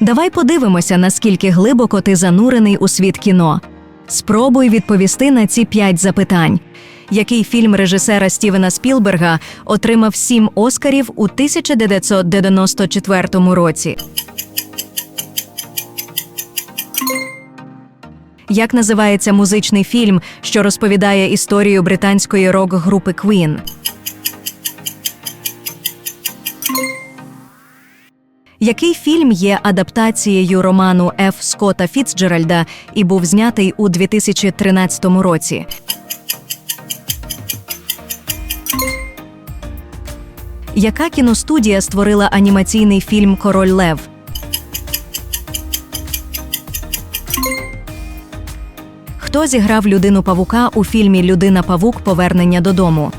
Давай подивимося, наскільки глибоко ти занурений у світ кіно. Спробуй відповісти на ці п'ять запитань. Який фільм режисера Стівена Спілберга отримав сім Оскарів у 1994 році? Як називається музичний фільм, що розповідає історію британської рок-групи Queen? Який фільм є адаптацією роману Ф. Скотта Фіцджеральда і був знятий у 2013 році? Яка кіностудія створила анімаційний фільм Король Лев? Хто зіграв людину павука у фільмі Людина Павук Повернення додому?